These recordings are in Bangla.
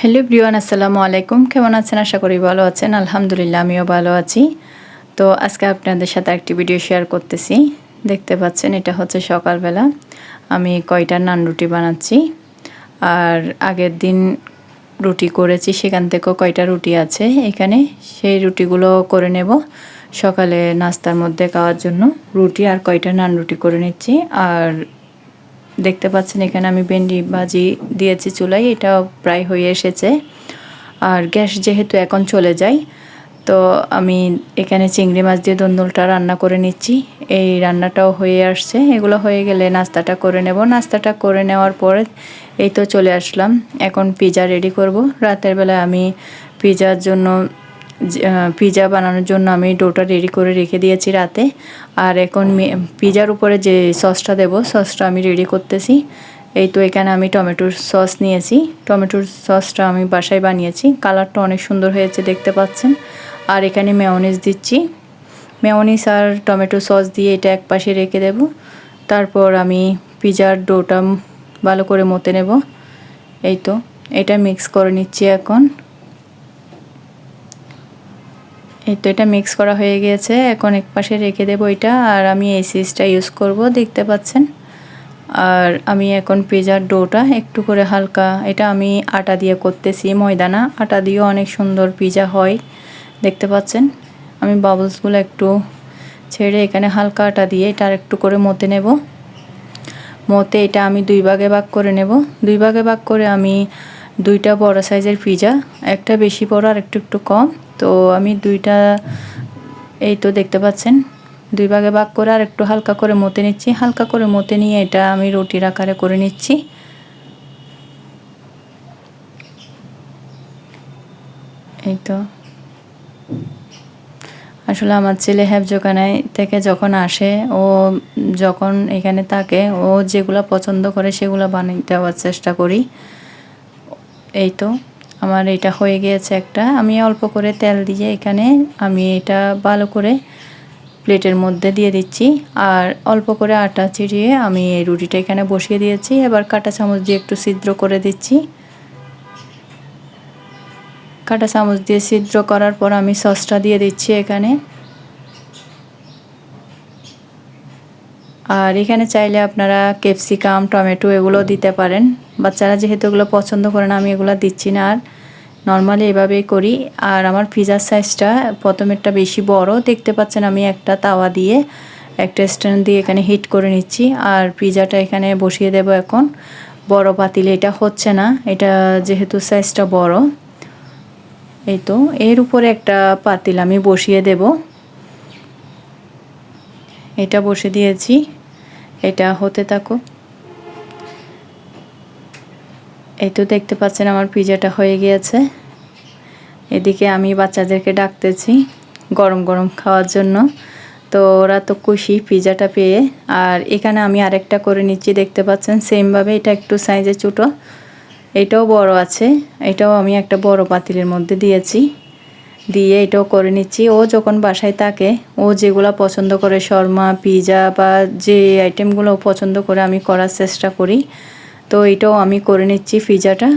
হ্যালো ব্রিয়ান আসসালামু আলাইকুম। কেমন আছেন? আশা করি ভালো আছেন। আলহামদুলিল্লাহ, আমিও ভালো আছি। তো আজকে আপনাদের সাথে একটি ভিডিও শেয়ার করতেছি। দেখতে পাচ্ছেন, এটা হচ্ছে সকালবেলা। আমি কয়টা নান রুটি বানাচ্ছি। আর আগের দিন রুটি করেছি, সেখান থেকেও কয়টা রুটি আছে। এখানে সেই রুটিগুলো করে নেব সকালে নাস্তার মধ্যে খাওয়ার জন্য। রুটি আর কয়টা নান রুটি করে নিচ্ছি। আর দেখতে পাচ্ছেন, এখানে আমি ভেন্ডি ভাজি দিয়েছি চুলাই এটা প্রায় হয়ে এসেছে। আর গ্যাস যেহেতু এখন চলে যায়, তো আমি এখানে চিংড়ি মাছ দিয়ে দন্দুলটা রান্না করে নিচ্ছি। এই রান্নাটাও হয়ে আসছে, এগুলো হয়ে গেলে নাস্তাটা করে নেব। নাস্তাটা করে নেওয়ার পরে এই তো চলে আসলাম। এখন পিজা রেডি করব। রাতের বেলায় আমি পিজার জন্য পিজা বানানোর জন্য আমি ডোটা রেডি করে রেখে দিয়েছি রাতে। আর এখন পিজার উপরে যে সসটা দেব সসটা আমি রেডি করতেছি। এই তো এখানে আমি টমেটোর সস নিয়েছি। টমেটোর সসটা আমি বাসায় বানিয়েছি। কালারটা অনেক সুন্দর হয়েছে, দেখতে পাচ্ছেন। আর এখানে মেয়নিজ দিচ্ছি। মেয়নিজ আর টমেটো সস দিয়ে এটা এক পাশে রেখে দেব। তারপর আমি পিজার ডোটা ভালো করে মতে নেব। এই তো, এটা মিক্স করে নিচ্ছি এখন। এই তো এটা মিক্স করা হয়ে গিয়েছে। এখন এক পাশে রেখে দেবো এটা। আর আমি এই সিজটা ইউজ করব, দেখতে পাচ্ছেন? আর আমি এখন পিজার ডোটা একটু করে হালকা, এটা আমি আটা দিয়ে করতেছি, ময়দানা। আটা দিয়েও অনেক সুন্দর পিজা হয়। দেখতে পাচ্ছেন? আমি বাবলসগুলো একটু ছেড়ে এখানে হালকা আটা দিয়ে এটা আর একটু করে মতে নেব। মতে এটা আমি দুই ভাগে ভাগ করে নেব। দুই ভাগে ভাগ করে আমি দুইটা বড় সাইজের পিজা একটা বেশি বড় আর একটু একটু কম। তো আমি দুইটা, এই তো দেখতে পাচ্ছেন, দুই ভাগে ভাগ করে আর একটু হালকা করে মতে নিচ্ছি। হালকা করে মতে নিয়ে এটা আমি রুটির আকারে করে নিচ্ছি। এই তো। আসলে আমার ছেলে হ্যাবজোকানায় থেকে যখন আসে, ও যখন এখানে থাকে, ও যেগুলো পছন্দ করে সেগুলো বানিয়ে দেওয়ার চেষ্টা করি। এই তো। আমার এটা হয়ে গিয়েছে একটা। আমি অল্প করে তেল দিয়ে এখানে আমি এটা ভালো করে প্লেটের মধ্যে দিয়ে দিচ্ছি। আর অল্প করে আটা চিড়িয়ে আমি এই রুটিটা এখানে বসিয়ে দিয়েছি। এবার কাটা চামচ দিয়ে একটু ছিদ্র করে দিচ্ছি। কাটা চামচ দিয়ে ছিদ্র করার পর আমি সসটা দিয়ে দিচ্ছি এখানে। আর এখানে চাইলে আপনারা ক্যাপসিকাম, টমেটো এগুলো দিতে পারেন। বাচ্চারা যেহেতু এগুলো পছন্দ করে না, আমি এগুলো দিচ্ছি না। আর নর্মালি এভাবেই করি। আর আমার পিজার সাইজটা প্রথমেরটা বেশি বড়। দেখতে পাচ্ছেন আমি একটা তাওয়া দিয়ে একটা স্ট্যান্ড দিয়ে এখানে হিট করে নিচ্ছি। আর পিজাটা এখানে বসিয়ে দেব এখন। বড় পাতিলে এটা হচ্ছে না। এটা যেহেতু সাইজটা বড়। এই তো, এর উপরে একটা পাতিল আমি বসিয়ে দেব। এটা বসে দিয়েছি। এটা হতে থাকুক এই তো দেখতে পাচ্ছেন আমার পিজাটা হয়ে গিয়েছে। এদিকে আমি বাচ্চাদেরকে ডাকতেছি গরম গরম খাওয়ার জন্য। তো ওরা তো খুশি পিজাটা পেয়ে। আর এখানে আমি আরেকটা করে নিচ্ছি, দেখতে পাচ্ছেন? সেমভাবে এটা একটু সাইজে ছোটো। এটাও বড় আছে। এটাও আমি একটা বড় পাতিলের মধ্যে দিয়েছি। দিয়ে এটাও করে নিচ্ছি। ও যখন বাসায় থাকে, ও যেগুলো পছন্দ করে, শর্মা, পিজা বা যে আইটেমগুলো পছন্দ করে, আমি করার চেষ্টা করি। তো এটাও আমি করে নিচ্ছি পিজাটা।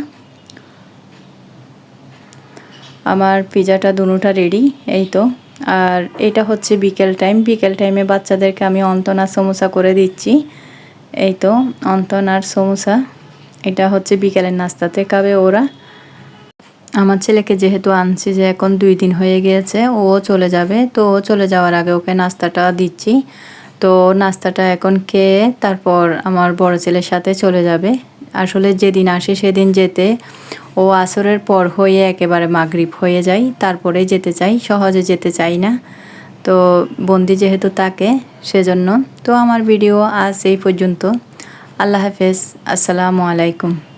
আমার পিজাটা দুটা রেডি এই তো। আর এটা হচ্ছে বিকেল টাইম বিকেল টাইমে বাচ্চাদেরকে আমি অন্তনার সমোসা করে দিচ্ছি। এই তো, অন্তনার সমোসা। এটা হচ্ছে বিকেলের নাস্তাতে খাবে ওরা। আমার ছেলেকে যেহেতু আনছি যে এখন দুই দিন হয়ে গিয়েছে, ও চলে যাবে। তো ও চলে যাওয়ার আগে ওকে নাস্তাটা দিচ্ছি। তো নাস্তাটা এখন খেয়ে তারপর আমার বড় ছেলের সাথে চলে যাবে। আসলে যেদিন আসে সেদিন যেতে। ও আসরের পর হয়ে একেবারে মাগরিব হয়ে যায়। তারপরে যেতে চাই, সহজে যেতে চাই না। তো বন্দি যেহেতু তাকে, সেজন্য। তো আমার ভিডিও আজ এই পর্যন্ত। আল্লাহ হাফেজ। আসসালামু আলাইকুম।